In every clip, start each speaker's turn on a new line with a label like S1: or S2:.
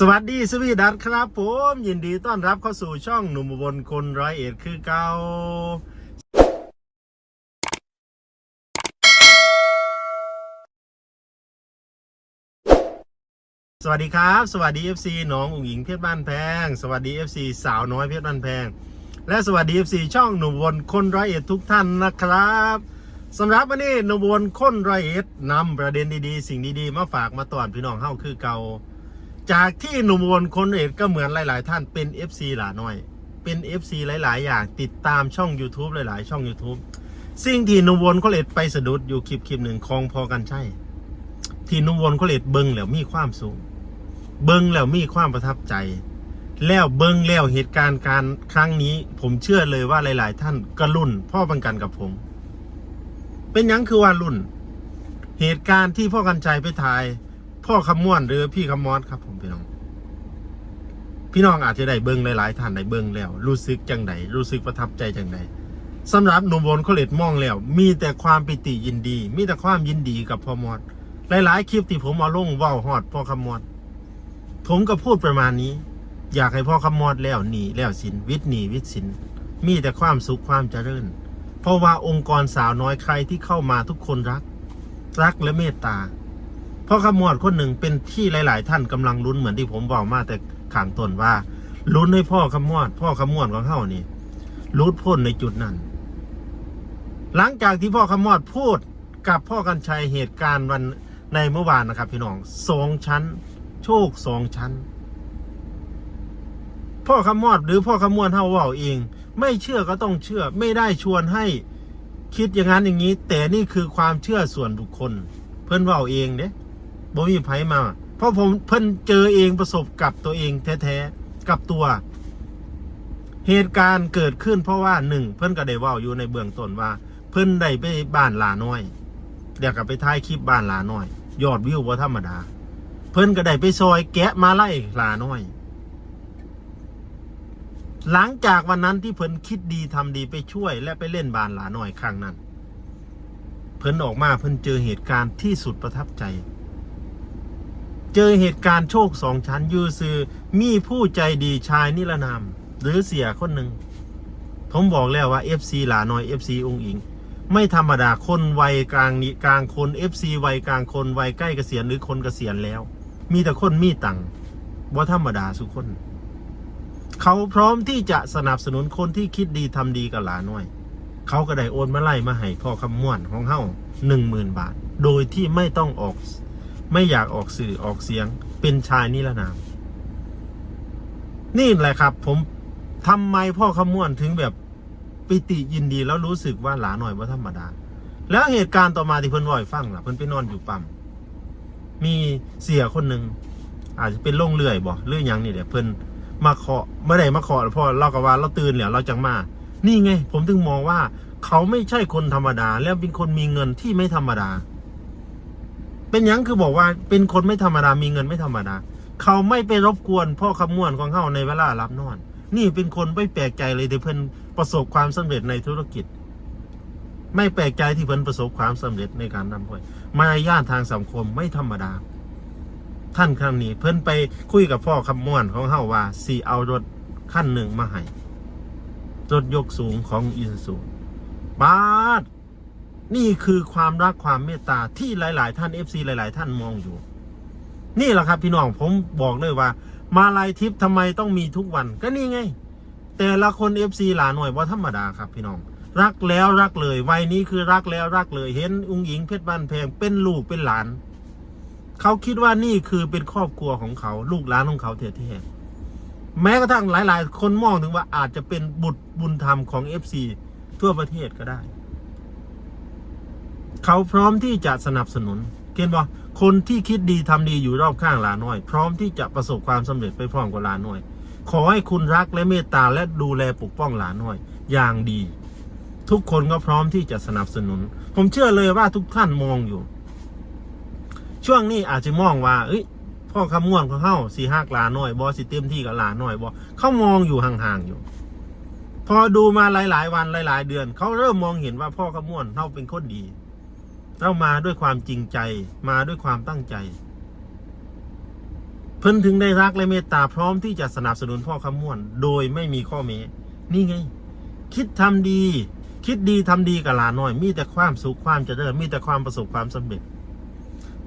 S1: สวัสดีสวีดัตครับผมยินดีต้อนรับเข้าสู่ช่องหนุ่มอุบนคนร้อยเอ็ดคือเก่าสวัสดีครับ สวัสดี FC น้องอุ๋งหญิงเพชรบ้านแพง สวัสดี FC สาวน้อยเพชรบ้านแพง และสวัสดี FC ช่องหนุ่มอุบนคนร้อยเอ็ดทุกท่านนะครับสำหรับวันนี้หนุ่มอุบนคนร้อยเอ็ดนำประเด็นดีๆ สิ่งดีๆ มาฝากมาตอนพี่น้องเฮ้าคือเก่า จากที่หนุ่มอุบลคนเอกก็เหมือนหลาย ๆ ท่านเป็น FC หลาน้อย เป็น FC หลาย ๆ อย่างติดตามช่อง YouTube หลาย ๆ ช่อง YouTube สิ่งที่หนุ่มอุบลเขาเลดไปสะดุดอยู่คลิปคลิปหนึ่งคลองพอกันใช่ ที่หนุ่มอุบลเขาเลดเบิ้งแล้วมีความสูงเบิ้งแล้วมีความประทับใจ แล้วเบิ้งแล้วเหตุการณ์การครั้งนี้ ผมเชื่อเลยว่าหลาย ๆ ท่านก็รุ่นพ่อบังกันกับผม เป็นยังคือว่ารุ่น เหตุการณ์ที่พ่อกันชัยไปถ่าย พ่อคำม่วนหรือพี่คำมอดครับ ผมพี่น้อง พี่น้องอาจจะได้เบิ้งหลายๆท่านได้เบิ้งแล้ว รู้สึกจังใดรู้สึกประทับใจจังใดสำหรับหนุ่มบนเขาเลดมองแล้ว มีแต่ความปิติยินดี มีแต่ความยินดีกับพ่อมอดหลายๆคลิปที่ผมเอาลงว้าฮอดพ่อคำมอดผมก็พูดประมาณนี้ อยากให้พ่อคำมอดแล้วหนีแล้วสินวิทย์หนีวิทย์สินมีแต่ความสุขความเจริญ เพราะว่าองค์กรสาวน้อยใครที่เข้ามาทุกคนรัก รักและเมตตา เพราะขมวดคนหนึ่งเป็นที่หลาย ๆ ท่านกำลังลุ้นเหมือนที่ผมบอกมาแต่ขางต้นว่าลุ้นให้พ่อขมวด พ่อขมวดของเขานี่รุดพ้นในจุดนั้น หลังจากที่พ่อขมวดพูดกับพ่อกันชัยเหตุการณ์วันในเมื่อวานนะครับ พี่น้องสองชั้น โชคสองชั้น พ่อขมวดหรือพ่อขมวดเท่าว่าเอง ไม่เชื่อก็ต้องเชื่อ ไม่ได้ชวนให้คิดอย่างนั้นอย่างนี้ แต่นี่คือความเชื่อส่วนบุคคล เพิ่นว่าเองเด้ บ่มีไผมา เพราะผมเพิ่นเจอเองประสบกับตัวเองแท้ๆกับตัว เหตุการณ์เกิดขึ้นเพราะว่าหนึ่งเพิ่นก็ได้เว่าอยู่ในเบื้องต้นว่า เพิ่นได้ไปบ้านหลาน้อยเดี๋ยวกับไปถ่ายคลิปบ้านหลาน้อย ยอดวิวว่าธรรมดา เพิ่นก็ได้ไปซอยแกะมาไล่หลาน้อย หลังจากวันนั้นที่เพิ่นคิดดีทำดีไปช่วย และไปเล่นบ้านหลาน้อยครั้งนั้น เพิ่นออกมาเพิ่นเจอเหตุการณ์ที่สุดประทับใจ เจอเหตุการณ์โชคสองชั้นยูซือมีผู้ใจดีชายนิรนาม หรือเสียคนหนึ่ง ผมบอกแล้วว่า FC หลาน้อย FC องค์อิง ไม่ธรรมดาคนวัยกลางนี้กลางคน FC วัยกลางคนวัยใกล้เกษียณหรือคนเกษียณแล้ว มีแต่คนมีตังค์ว่าธรรมดาสุคน เขาพร้อมที่จะสนับสนุนคนที่คิดดีทำดีกับหลาน้อย เขาก็ได้โอนมาไล่มาให้พ่อคำม่วนของเฮาหนึ่งหมื่นบาท โดยที่ไม่ต้องออก ไม่อยากออกสื่อออกเสียง เป็นชายนิรนาม นี่แหละครับ ผมทำไมพ่อขมวนถึงแบบปิติยินดีแล้วรู้สึกว่าหลาหน่อยว่าธรรมดา แล้วเหตุการณ์ต่อมาที่เพิ่นว่อยฟังล่ะเพิ่นไปนอนอยู่ปั๊มมีเสียคนหนึ่งอาจจะเป็นโรคเลื่อยบ่เลื่อยยังนี่แหละเพิ่นมาเคาะไม่ได้มาเคาะพราะเราก็ว่าเราตื่นแล้วเราจังมา นี่ไง ผมถึงมองว่า เขาไม่ใช่คนธรรมดา แล้วเป็นคนมีเงินที่ไม่ธรรมดา เป็นหยังคือบอกว่าเป็นคนไม่ธรรมดามีเงินไม่ธรรมดา เขาไม่ไปรบกวนพ่อคำมวนของเขาในเวลารับนอน นี่เป็นคนไม่แปลกใจเลยที่เพิ่นประสบความสำเร็จในธุรกิจ ไม่แปลกใจที่เพิ่นประสบความสำเร็จในการนำห้วยมารยาททางสังคมไม่ธรรมดา ท่านครั้งนี้ เพิ่นไปคุยกับพ่อคำมวนของเฮาว่าสีเอารถขั้นหนึ่งมาให้รถยกสูงของอีซูซูบาท นี่คือความรักความเมตตาที่หลาย ๆ ท่าน FC หลาย ๆ ท่านมองอยู่ นี่แหละครับพี่น้องผมบอกเลยว่า มาลายทิพย์ทำไมต้องมีทุกวันก็นี่ไง แต่ละคน FC หลาหน่วยว่าธรรมดาครับพี่น้อง รักแล้วรักเลยวัยนี้คือรักแล้วรักเลย เห็นอุ้งหญิงเพชรบ้านแพงเป็นลูกเป็นหลาน เขาคิดว่านี่คือเป็นครอบครัวของเขา ลูกหลานของเขาแท้ๆแม้กระทั่งหลาย ๆ คนมองถึงว่าอาจจะเป็นบุตรบุญธรรมของ FC ทั่วประเทศก็ได้ เขาพร้อมที่จะสนับสนุนเห็นบ่คนที่คิดดีทำดีอยู่รอบข้างหลาน้อย พร้อมที่จะประสบความสำเร็จไปพร้อมกับหลาน้อย ขอให้คุณรักและเมตตาและดูแลปกป้องหลาน้อย อย่างดี ทุกคนก็พร้อมที่จะสนับสนุน ผมเชื่อเลยว่าทุกท่านมองอยู่ ช่วงนี้อาจจะมองว่าเอ้ยพ่อคำม่วนของเขาสีหักหลาน้อยบอสิเต็มที่กับหลาน้อยบอเขามองอยู่ห่างๆอยู่ พอดูมาหลายๆวันหลาย ๆ เดือน เขาเริ่มมองเห็นว่าพ่อขม่วนเขาเป็นคนดี เรามาด้วยความจริงใจ มาด้วยความตั้งใจพิ่นถึงได้รักและเมตตาพร้อมที่จะสนับสนุนพ่อคำม่วน โดยไม่มีข้อแม้นี่ไง คิดทำดี คิดดีทำดีกับหลานน้อย มีแต่ความสุขความเจริญมีแต่ความประสบความสำเร็จ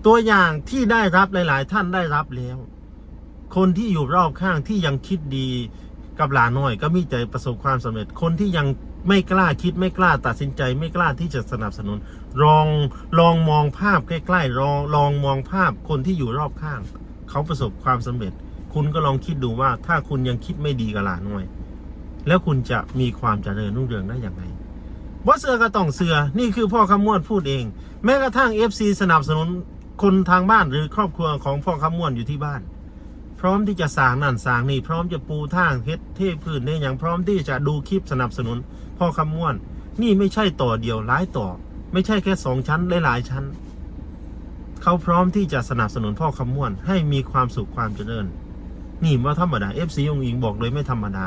S1: ตัวอย่างที่ได้รับหลาย ๆ ท่านได้รับแล้ว คนที่อยู่รอบข้างที่ยังคิดดีกับหลานน้อย ก็มีใจประสบความสำเร็จ คนที่ยัง ไม่กล้าคิดไม่กล้าตัดสินใจ ไม่กล้าที่จะสนับสนุน ลองลองมองภาพใกล้ๆลองลองมองภาพคนที่อยู่รอบข้าง เขาประสบความสำเร็จ คุณก็ลองคิดดูว่าถ้าคุณยังคิดไม่ดีกับหลานหน้อย แล้วคุณจะมีความเจริญรุ่งเรืองได้อย่างไรว่าเสือก็ต้องเสือนี่คือพ่อคำม่วนพูดเอง แม้กระทั่ง FC สนับสนุนคนทางบ้านหรือครอบครัวของพ่อคำม่วนอยู่ที่บ้าน พร้อมที่จะสร้างนั่นสร้างนี่พร้อมจะปูทางเฮ็ดเทพื้นเนี่ยอย่างพร้อมที่จะดูคลิปสนับสนุนพ่อคำม่วน นี่ไม่ใช่ต่อเดียวหลายต่อ ไม่ใช่แค่สองชั้นหลายๆชั้น เขาพร้อมที่จะสนับสนุนพ่อคำม่วน ให้มีความสุขความเจริญ นี่ว่าธรรมดา FC องอิงบอกเลยไม่ธรรมดา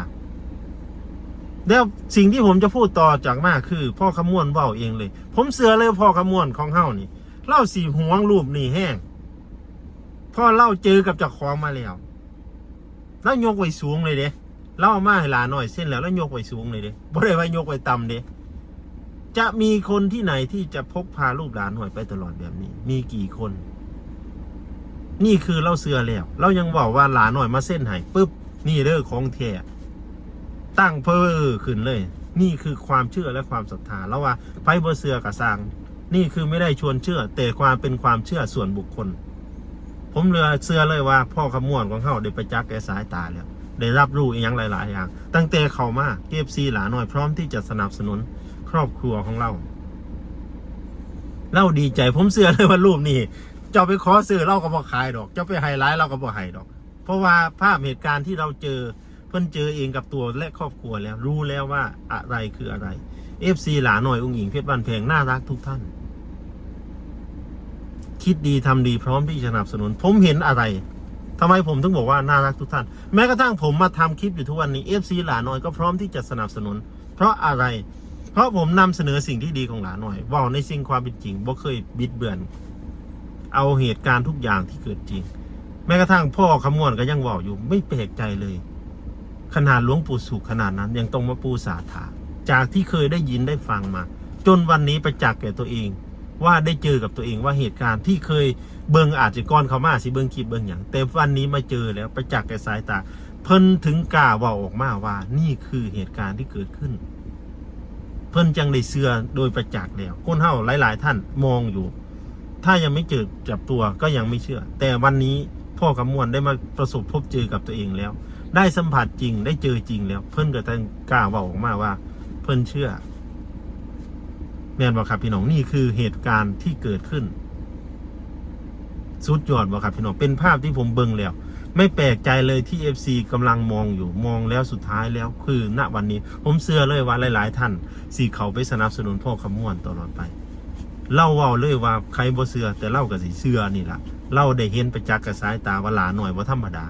S1: แล้วสิ่งที่ผมจะพูดต่อจากมากคือ พ่อขมวนเว้าเองเลย ผมเสือเลยพ่อขมวนของเฮานี่เล่าสีหวงรูปนี่แห้ง พ่อเล่าเจอกับเจ้าของมาแล้วแล้วยกไว้สูงเลยเด้เล่ามาให้หลาหน่อยเส้นแล้วแล้วยกไว้สูงเลยเด้บ่ได้ว่ายกไว้ต่ำเด้จะมีคนที่ไหนที่จะพกพาลูกหลานหน่อยไปตลอดแบบนี้ มีกี่คน นี่คือเล่าเสือแล้วเรายังบอกว่าหลานหน่อยมาเส้นให้ปุ๊บนี่เด้อของแท้ตั้งเพ้อขึ้นเลย นี่คือความเชื่อและความศรัทธาแล้วว่าไปบเสือกับสางนี่คือไม่ได้ชวนเชื่อ แต่ความเป็นความเชื่อส่วนบุคคล ผมเรือเชื่อเลยว่า พ่อขมวนของเขาได้ปจักแกสายตาแล้วได้รับรู้อีกอย่างหลาย ๆ อย่าง ตั้งแต่เขามาเก็บซีหลาหน่อยพร้อมที่จะสนับสนุนครอบครัวของเราเล่าดีใจผมเชื่อเลยว่ารูปนี้เจ้าไปขอซื้อเราก็บอกขายดอก เจ้าไปไฮไลท์เราก็บอกให้ดอก เพราะว่าภาพเหตุการณ์ที่เราเจอเพิ่นเจอเองกับตัวและครอบครัวแล้ว รู้แล้วว่าอะไรคืออะไร FC หลาหน่อยองค์หญิงเพชรบ้านแพงน่ารักทุกท่าน คิดดีทำดีพร้อมที่จะสนับสนุน ผมเห็นอะไรทำไมผมถึงบอกว่าน่ารักทุกท่าน แม้กระทั่งผมมาทำคลิปอยู่ทุกวันนี้ FC หลาหน่อยก็พร้อมที่จะสนับสนุน เพราะอะไร เพราะผมนำเสนอสิ่งที่ดีของหลาหน่อยเว่าในสิ่งความเป็นจริงบ่เคยบิดเบือน เอาเหตุการณ์ทุกอย่างที่เกิดจริง แม้กระทั่งพ่อคำมวนก็ยังบอกอยู่ไม่แปลกใจเลย ขนาดหลวงปู่สุขขนาดนั้น ยังต้องมาปูสาถาจากที่เคยได้ยินได้ฟังมา จนวันนี้ประจักษ์แก่ตัวเอง ว่าได้เจอกับตัวเองว่าเหตุการณ์ที่เคยเบิงอาจจะก้อนเขามาสิเบิงคลิปเบิงอย่างแต่วันนี้มาเจอแล้วประจักษ์แก่สายตา เพิ่นถึงกล้าว่าออกมาว่านี่คือเหตุการณ์ที่เกิดขึ้น เพิ่นจังได้เสือโดยประจักษ์แล้วคนเฮาหลาย ๆ ท่านมองอยู่ ถ้ายังไม่เจอจับตัวก็ยังไม่เชื่อ แต่วันนี้พ่อคำมวลได้มาประสบพบเจอกับตัวเองแล้ว ได้สัมผัสจริงได้เจอจริงแล้ว เพิ่นก็ต้งกล้าบอกออกมาว่า เพิ่นเชื่อ แม่นบอกครับพี่น้องนี่คือเหตุการณ์ที่เกิดขึ้น สุดยอดบอครับพี่น้องเป็นภาพที่ผมเบิ่งแล้ว ไม่แปลกใจเลยที่ FC กำลังมองอยู่มองแล้วสุดท้ายแล้วคือณวันนี้ ผมเชื่อเลยว่าหลาย ๆ ท่านสีเขาไปสนับสนุนพ่อคำม่วนตลอดไปเล่าว่าเลยว่าใครบ่เสือแต่เล่ากับสีเสือนี่ล่ะเล่าได้เห็นประจักษ์กับสายตาว่าหลาหน่อยว่าธรรมดา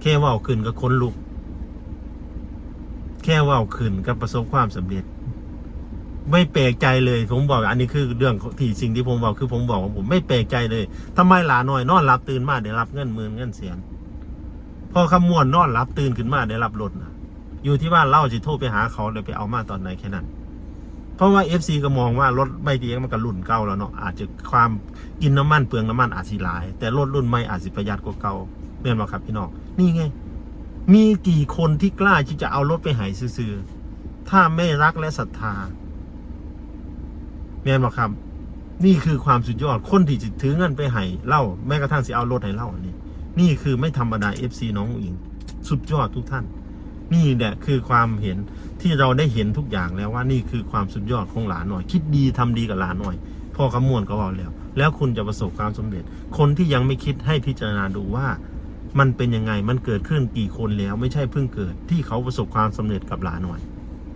S1: แค่ว่าขึ้นก็ค้นลุก แค่ว่าขึ้นก็ประสบความสำเร็จ ไม่แปลกใจเลยผมบอกอันนี้คือเรื่องที่สิ่งที่ผมบอกคือผมบอกว่าผมไม่แปลกใจเลยทำไมหลาหน่อยนอนหลับตื่นมาได้รับเงินหมื่นเงินแสนพอขมวนนอนหลับตื่นขึ้นมาได้รับรถนะอยู่ที่ว่าเล่าจะโทรไปหาเขาเลยไปเอามาตอนไหนแค่นั้น เพราะว่า FC ก็มองว่ารถไม่ดีมันก็รุ่นเก่าแล้วเนาะอาจจะความกินน้ำมันเปลืองน้ำมันอาจสิหลาย แต่รถรุ่นใหม่อาจสิประหยัดกว่าเก่าเรียนมาครับพี่น้องนี่ไง มีกี่คนที่กล้าที่จะเอารถไปหายซื้อถ้าไม่รักและศรัทธา เรียนมาครับ นี่คือความสุดยอดคนที่จะถือเงินไปให้เล่าแม้กระทั่งสิเอารถให้เล่าอันนี้นี่คือไม่ธรรมดา FC น้องอิง สุดยอดทุกท่าน นี่แหละคือความเห็นที่เราได้เห็นทุกอย่างแล้วว่านี่คือความสุดยอดของหลานหน่อย คิดดีทำดีกับหลานหน่อยพ่อคำมวลก็บอกแล้ว แล้วคุณจะประสบความสำเร็จ คนที่ยังไม่คิดให้พิจารณาดูว่ามันเป็นยังไงมันเกิดขึ้นกี่คนแล้วไม่ใช่เพิ่งเกิดที่เขาประสบความสำเร็จกับหลานหน่อย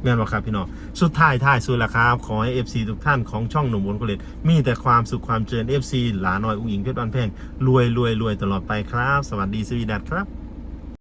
S1: แม่นบ่ครับพี่น้องสุดท้ายท้ายสุดละครับขอให้ FC ทุกท่านของช่องหนุ่มวนกุเลตมีแต่ความสุขความเจริญ FC หลาน้อยอุ้งอิงเพชรบ้านแพงรวยรวยรวยตลอดไปครับ สวัสดีสวีดัตครับ